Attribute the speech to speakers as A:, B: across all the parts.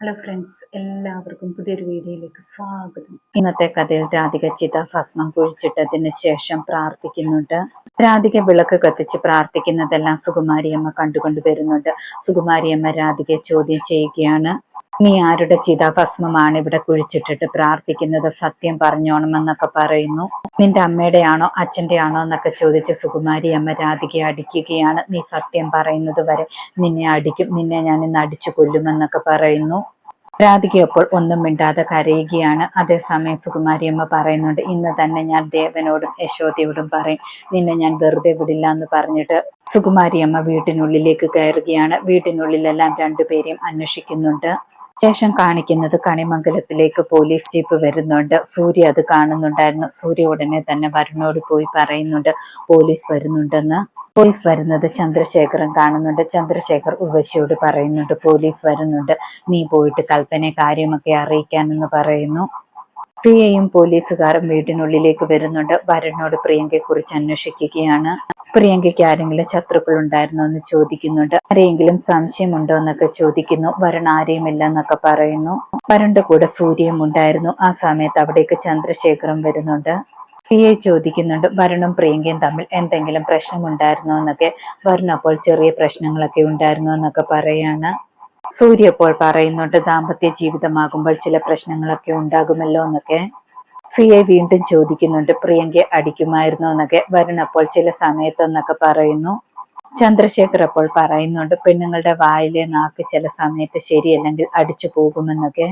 A: Hello friends എല്ലാവർക്കും പുതിയൊരു വീഡിയോയിലേക്ക് സ്വാഗതം. ഇന്നത്തെ കഥയിൽ രാധിക ചിത ഭസ്മം കുഴിച്ചിട്ടതിന് ശേഷം പ്രാർത്ഥിക്കുന്നുണ്ട്. രാധിക വിളക്ക് കത്തിച്ച് പ്രാർത്ഥിക്കുന്നതെല്ലാം സുകുമാരിയമ്മ കണ്ടുകൊണ്ട് വരുന്നുണ്ട്. സുകുമാരിയമ്മ രാധികയെ ചോദ്യം ചെയ്യുകയാണ്. നീ ആരുടെ ചിതാഭസ്മമാണ് ഇവിടെ കുഴിച്ചിട്ടിട്ട് പ്രാർത്ഥിക്കുന്നത്? സത്യം പറഞ്ഞോണമെന്നൊക്കെ പറയുന്നു. നിന്റെ അമ്മയുടെ ആണോ അച്ഛന്റെ ആണോ എന്നൊക്കെ ചോദിച്ച് സുകുമാരി അമ്മ രാധികയെ അടിക്കുകയാണ്. നീ സത്യം പറയുന്നത് വരെ നിന്നെ അടിക്കും. നിന്നെ ഞാൻ ഇന്ന് അടിച്ചു കൊല്ലുമെന്നൊക്കെ പറയുന്നു. രാധികയപ്പോൾ ഒന്നും മിണ്ടാതെ കരയുകയാണ്. അതേസമയം സുകുമാരിയമ്മ പറയുന്നുണ്ട് ഇന്ന് തന്നെ ഞാൻ ദേവനോടും യശോദയോടും പറയും. നിന്നെ ഞാൻ വെറുതെ വിടില്ല എന്ന് പറഞ്ഞിട്ട് സുകുമാരിയമ്മ വീട്ടിനുള്ളിലേക്ക് കയറുകയാണ്. വീട്ടിനുള്ളിലെല്ലാം രണ്ടുപേരെയും അന്വേഷിക്കുന്നുണ്ട്. ശേഷം കാണിക്കുന്നത് കണിമംഗലത്തിലേക്ക് പോലീസ് ജീപ്പ് വരുന്നുണ്ട്. സൂര്യ അത് കാണുന്നുണ്ടായിരുന്നു. സൂര്യ ഉടനെ തന്നെ വരുണോട് പോയി പറയുന്നുണ്ട് പോലീസ് വരുന്നുണ്ടെന്ന്. പോലീസ് വരുന്നത് ചന്ദ്രശേഖരൻ കാണുന്നുണ്ട്. ചന്ദ്രശേഖർ ഉവശിയോട് പറയുന്നുണ്ട് പോലീസ് വരുന്നുണ്ട്. നീ പോയിട്ട് കൽപ്പനെ കാര്യമൊക്കെ അറിയിക്കാനെന്ന് പറയുന്നു. സിയെയും പോലീസുകാരും വീടിനുള്ളിലേക്ക് വരുന്നുണ്ട്. വരനോട് പ്രിയങ്കയെ കുറിച്ച് അന്വേഷിക്കുകയാണ്. പ്രിയങ്കയ്ക്ക് ആരെങ്കിലും ശത്രുക്കൾ ഉണ്ടായിരുന്നോ എന്ന് ചോദിക്കുന്നുണ്ട്. ആരെയെങ്കിലും സംശയമുണ്ടോ എന്നൊക്കെ ചോദിക്കുന്നു. വരൺ ആരെയുമില്ല എന്നൊക്കെ പറയുന്നു. വരന്റെ കൂടെ സൂര്യയും ഉണ്ടായിരുന്നു. ആ സമയത്ത് അവിടേക്ക് ചന്ദ്രശേഖരം വരുന്നുണ്ട്. സിയെ ചോദിക്കുന്നുണ്ട് വരുണും പ്രിയങ്കയും തമ്മിൽ എന്തെങ്കിലും പ്രശ്നമുണ്ടായിരുന്നോ? എന്നൊക്കെ. വരുൺ അപ്പോൾ ചെറിയ പ്രശ്നങ്ങളൊക്കെ ഉണ്ടായിരുന്നോ എന്നൊക്കെ പറയാണ്. സൂര്യ അപ്പോൾ പറയുന്നുണ്ട് ദാമ്പത്യ ജീവിതമാകുമ്പോൾ ചില പ്രശ്നങ്ങളൊക്കെ ഉണ്ടാകുമല്ലോ എന്നൊക്കെ. സിയെ വീണ്ടും ചോദിക്കുന്നുണ്ട് പ്രിയങ്ക അടിക്കുമായിരുന്നു? എന്നൊക്കെ. വരുൺ അപ്പോൾ ചില സമയത്തെന്നൊക്കെ പറയുന്നു. ചന്ദ്രശേഖർ അപ്പോൾ പറയുന്നുണ്ട് പെണ്ണുങ്ങളുടെ വായിലെ നാക്ക് ചില സമയത്ത് ശരിയല്ലെങ്കിൽ അടിച്ചു പോകുമെന്നൊക്കെ.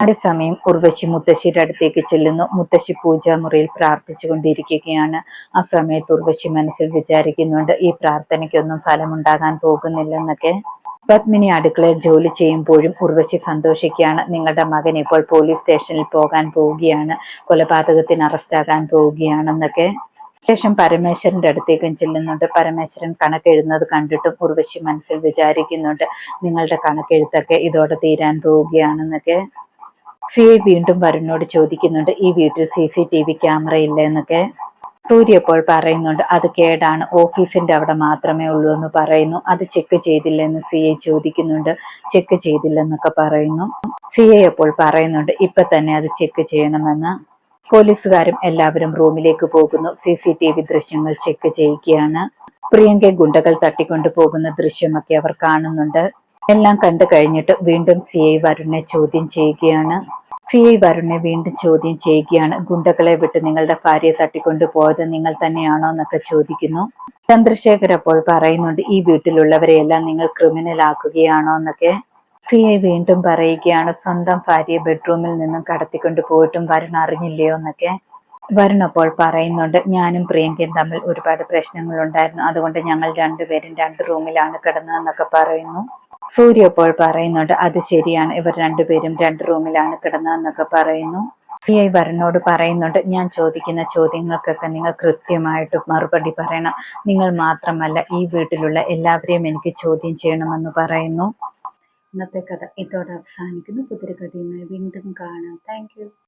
A: അതേസമയം ഉർവശി മുത്തശ്ശിയുടെ അടുത്തേക്ക് ചെല്ലുന്നു. മുത്തശ്ശി പൂജാമുറിയിൽ പ്രാർത്ഥിച്ചു കൊണ്ടിരിക്കുകയാണ്. ആ സമയത്ത് ഉർവശി മനസ്സിൽ വിചാരിക്കുന്നുണ്ട് ഈ പ്രാർത്ഥനയ്ക്കൊന്നും ഫലമുണ്ടാകാൻ പോകുന്നില്ലെന്നൊക്കെ. പത്മിനി അടുക്കളയിൽ ജോലി ചെയ്യുമ്പോഴും ഉർവശി സന്തോഷിക്കുകയാണ്. നിങ്ങളുടെ മകൻ ഇപ്പോൾ പോലീസ് സ്റ്റേഷനിൽ പോകാൻ പോവുകയാണ്. കൊലപാതകത്തിന് അറസ്റ്റാകാൻ പോവുകയാണെന്നൊക്കെ. ശേഷം പരമേശ്വരന്റെ അടുത്തേക്കും ചെല്ലുന്നുണ്ട്. പരമേശ്വരൻ കണക്കെഴുതുന്നത് കണ്ടിട്ടും ഉർവശി മനസ്സിൽ വിചാരിക്കുന്നുണ്ട്. നിങ്ങളുടെ കണക്കെഴുത്തൊക്കെ ഇതോടെ തീരാൻ പോവുകയാണെന്നൊക്കെ. സി വീണ്ടും വരുണോട് ചോദിക്കുന്നുണ്ട്. ഈ വീട്ടിൽ C C T V camera ഇല്ല എന്നൊക്കെ സൂര്യ ഇപ്പോൾ പറയുന്നുണ്ട് അത് കേടാണ്. ഓഫീസിന്റെ അവിടെ മാത്രമേ ഉള്ളൂ എന്ന് പറയുന്നു. അത് ചെക്ക് ചെയ്തില്ലെന്ന് സി ഐ ചോദിക്കുന്നുണ്ട്. ചെക്ക് ചെയ്തില്ലെന്നൊക്കെ പറയുന്നു. സി ഐ അപ്പോൾ പറയുന്നുണ്ട് ഇപ്പൊ തന്നെ അത് ചെക്ക് ചെയ്യണമെന്ന്. പോലീസുകാരും എല്ലാവരും റൂമിലേക്ക് പോകുന്നു. സി സി ടി വി ദൃശ്യങ്ങൾ ചെക്ക് ചെയ്യുകയാണ് പ്രിയങ്ക ഗുണ്ടകൾ തട്ടിക്കൊണ്ടു പോകുന്ന ദൃശ്യമൊക്കെ അവർ കാണുന്നുണ്ട്. എല്ലാം കണ്ടു കഴിഞ്ഞിട്ട് വീണ്ടും സി ഐ വരുണിനെ ചോദ്യം ചെയ്യുകയാണ്. സി ഐ വരുണിനെ വീണ്ടും ചോദ്യം ചെയ്യുകയാണ്. ഗുണ്ടകളെ വിട്ട് നിങ്ങളുടെ ഭാര്യയെ തട്ടിക്കൊണ്ടു പോയത് നിങ്ങൾ തന്നെയാണോ എന്നൊക്കെ ചോദിക്കുന്നു. ചന്ദ്രശേഖർ അപ്പോൾ പറയുന്നുണ്ട് ഈ വീട്ടിലുള്ളവരെയെല്ലാം നിങ്ങൾ ക്രിമിനൽ ആക്കുകയാണോ എന്നൊക്കെ. സിഐ വീണ്ടും പറയുകയാണ് സ്വന്തം ഭാര്യയെ ബെഡ്റൂമിൽ നിന്നും കടത്തിക്കൊണ്ട് പോയിട്ടും വരുൺ അറിഞ്ഞില്ലയോ എന്നൊക്കെ. വരുൺ അപ്പോൾ പറയുന്നുണ്ട് ഞാനും പ്രിയങ്കയും തമ്മിൽ ഒരുപാട് പ്രശ്നങ്ങൾ ഉണ്ടായിരുന്നു അതുകൊണ്ട് ഞങ്ങൾ രണ്ടുപേരും രണ്ട് റൂമിലാണ് കിടന്നതെന്നൊക്കെ പറയുന്നു. സൂര്യ ഇപ്പോൾ പറയുന്നുണ്ട് അത് ശരിയാണ്. ഇവർ രണ്ടുപേരും രണ്ട് റൂമിലാണ് കിടന്നതെന്നൊക്കെ പറയുന്നു. സി ഐ വരനോട് പറയുന്നുണ്ട് ഞാൻ ചോദിക്കുന്ന ചോദ്യങ്ങൾക്കൊക്കെ നിങ്ങൾ കൃത്യമായിട്ട് മറുപടി പറയണം. നിങ്ങൾ മാത്രമല്ല ഈ വീട്ടിലുള്ള എല്ലാവരെയും എനിക്ക് ചോദ്യം ചെയ്യണമെന്ന് പറയുന്നു. ഇന്നത്തെ കഥ ഇതോടെ അവസാനിക്കുന്നു. പുതിയ കഥയുമായി വീണ്ടും കാണാം. താങ്ക്